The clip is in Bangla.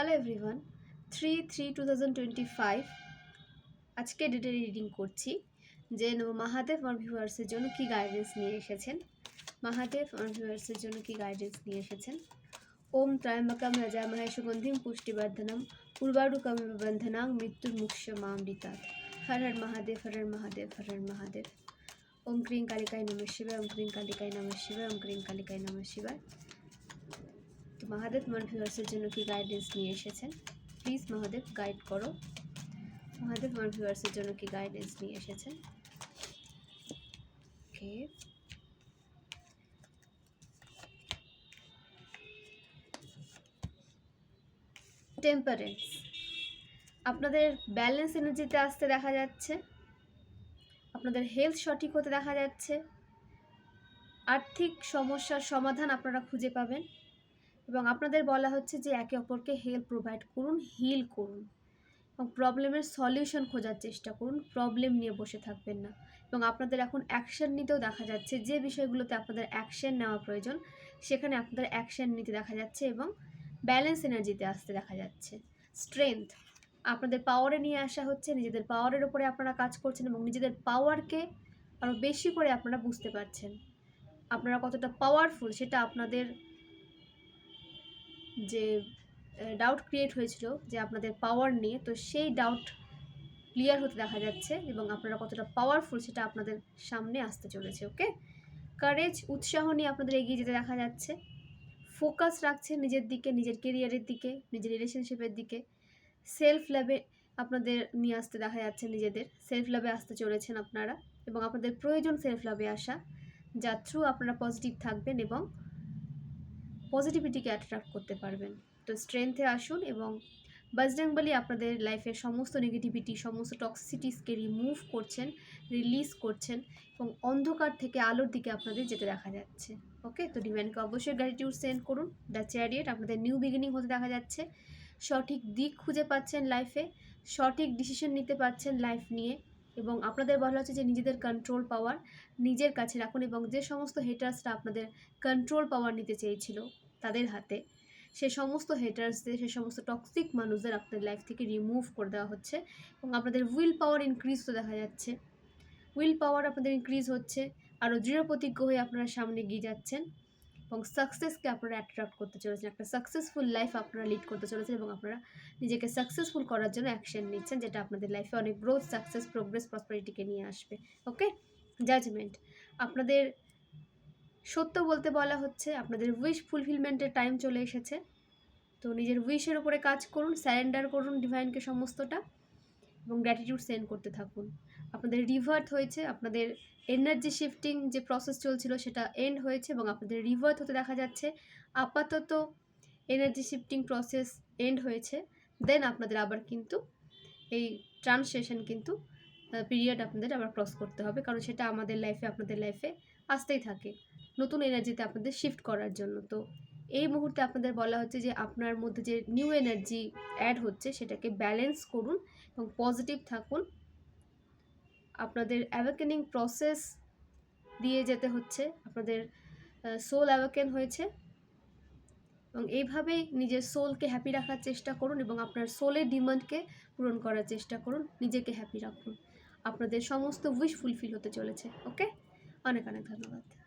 Hello everyone three three two thousand twenty five আজকে ডেটে রিডিং করছি যে মাহাদেব আমার ভিউয়ার্সের জন্য কি গাইডেন্স নিয়ে এসেছেন। মাহাদেব আমার ভিউয়ার্সের জন্য কি গাইডেন্স নিয়ে এসেছেন। ওম ত্রয়ম্বকম রাজামহে সুগন্ধিম পুষ্টিবর্ধনম পূর্বারুকম বন্ধনাং মৃত্যুর মুক্ষ মামৃতাৎ হর হর মহাদেব, হর হর মহাদেব, হর হর মহাদেব। ওম ক্রিং কালিকায় নম শিবায়, ওম ক্রিং কালিকায় নম শিবায়, ওম ক্রিং কালিকায় নম শিবায়। মহাদেব আমার ভিউয়ার্সের জন্য কি গাইডেন্স নিয়ে এসেছেন? প্লিজ মহাদেব গাইড করো। মহাদেব আমার ভিউয়ার্সের জন্য কি গাইডেন্স নিয়ে এসেছেন? ওকে টেম্পারেন্স আপনাদের ব্যালেন্স এনার্জিতে আসতে দেখা যাচ্ছে। আপনাদের হেলথ সঠিক হতে দেখা যাচ্ছে। আর্থিক সমস্যার সমাধান আপনারা খুঁজে পাবেন। এবং আপনাদের বলা হচ্ছে যে একে অপরকে হেল্প প্রোভাইড করুন হিল করুন এবং প্রবলেমের সলিউশন খোঁজার চেষ্টা করুন প্রবলেম নিয়ে বসে থাকবেন না এবং আপনাদের এখন অ্যাকশন নিতেও দেখা যাচ্ছে, যে বিষয়গুলোতে আপনাদের অ্যাকশন নেওয়া প্রয়োজন সেখানে আপনাদের অ্যাকশন নিতে দেখা যাচ্ছে এবং ব্যালেন্স এনার্জিতে আসতে দেখা যাচ্ছে। স্ট্রেংথ আপনাদের পাওয়ারে নিয়ে আসা হচ্ছে, নিজেদের পাওয়ারের উপরে আপনারা কাজ করছেন এবং নিজেদের পাওয়ারকে আরও বেশি করে আপনারা বুঝতে পারছেন। আপনারা কতটা পাওয়ারফুল সেটা আপনাদের যে ডাউট ক্রিয়েট হয়েছিল যে আপনাদের পাওয়ার নিয়ে, তো সেই ডাউট ক্লিয়ার হতে দেখা যাচ্ছে এবং আপনারা কতটা পাওয়ারফুল সেটা আপনাদের সামনে আসতে চলেছে ওকে কারেজ উৎসাহ নিয়ে আপনাদের এগিয়ে যেতে দেখা যাচ্ছে। ফোকাস রাখছে নিজের দিকে, নিজের কেরিয়ারের দিকে, নিজের রিলেশনশিপের দিকে। সেলফ ল্যাবে আপনাদের নিয়ে আসতে দেখা যাচ্ছে নিজেদের। সেলফ ল্যাবে আসতে চলেছেন আপনারা এবং আপনাদের প্রয়োজন সেলফ ল্যাবে আসা যার থ্রু আপনারা পজিটিভ থাকবেন এবং পজিটিভিটিকে অ্যাট্রাক্ট করতে পারবেন। তো স্ট্রেংথে আসুন এবং বজরংবলী আপনাদের লাইফের সমস্ত নেগেটিভিটি সমস্ত টক্সিসিটিসকে রিমুভ করছেন রিলিজ করছেন এবং অন্ধকার থেকে আলোর দিকে আপনাদের যেতে দেখা যাচ্ছে। ওকে তো ডিম্যানকে অবশ্যই গ্র্যাটিটিউড সেন্ড করুন। দ্য চ্যারিয়েট আপনাদের নিউ বিগিনিং হতে দেখা যাচ্ছে। সঠিক দিক খুঁজে পাচ্ছেন লাইফে সঠিক ডিসিশন নিতে পারছেন লাইফ নিয়ে। এবং আপনাদের বলা হচ্ছে যে নিজেদের কন্ট্রোল পাওয়ার নিজের কাছে রাখুন এবং যে সমস্ত হেটার্সরা আপনাদের কন্ট্রোল পাওয়ার নিতে চেয়েছিল তাদের হাতে, সে সমস্ত হেটার্সদের সে সমস্ত টক্সিক মানুষদের আপনাদের লাইফ থেকে রিমুভ করে দেওয়া হচ্ছে এবং আপনাদের উইল পাওয়ার ইনক্রিজ তো দেখা যাচ্ছে। উইল পাওয়ার আপনাদের ইনক্রিজ হচ্ছে, আরও দৃঢ় প্রতিজ্ঞ হয়ে আপনারা সামনে এগিয়ে যাচ্ছেন। এবং সাকসেসকে আপনারা অ্যাট্রাক্ট করতে চলেছেন, একটা সাকসেসফুল লাইফ আপনারা লিড করতে চলেছেন এবং আপনারা নিজেকে সাকসেসফুল করার জন্য অ্যাকশন নিচ্ছেন, যেটা আপনাদের লাইফে অনেক গ্রোথ সাকসেস প্রোগ্রেস প্রসপারিটিকে নিয়ে আসবে ওকে জাজমেন্ট আপনাদের সত্য বলতে বলা হচ্ছে, আপনাদের উইশ ফুলফিলমেন্টের টাইম চলে এসেছে। তো নিজের উইশের উপরে কাজ করুন স্যারেন্ডার করুন ডিভাইনকে সমস্তটা। এবং গ্র্যাটিটিউড সেন্ড করতে থাকুন। আপনাদের রিভার্ট হয়েছে, আপনাদের এনার্জি শিফটিং যে প্রসেস চলছিল সেটা এন্ড হয়েছে এবং আপনাদের রিভার্ট হতে দেখা যাচ্ছে। আপাতত এনার্জি শিফটিং প্রসেস এন্ড হয়েছে। দেন আপনাদের আবার কিন্তু এই ট্রান্সলেশন কিন্তু পিরিয়ড আপনাদের আবার ক্রস করতে হবে। কারণ সেটা আমাদের লাইফে আপনাদের লাইফে আসতেই থাকে। নতুন এনার্জিতে আপনাদের শিফট করার জন্য। তো এই মুহূর্তে আপনাদের বলা হচ্ছে যে আপনার মধ্যে যে নিউ এনার্জি অ্যাড হচ্ছে, সেটাকে ব্যালেন্স করুন। এবং পজিটিভ থাকুন। আপনাদের অ্যাওয়াকেনিং প্রসেস দিয়ে যেতে হচ্ছে। আপনাদের সোল অ্যাওয়াকেন হয়েছে। এবং এইভাবেই নিজের সোলকে হ্যাপি রাখার চেষ্টা করুন এবং আপনার সোলের ডিমান্ডকে পূরণ করার চেষ্টা করুন। নিজেকে হ্যাপি রাখুন। আপনাদের সমস্ত উইশ ফুলফিল হতে চলেছে। ওকে অনেক অনেক ধন্যবাদ।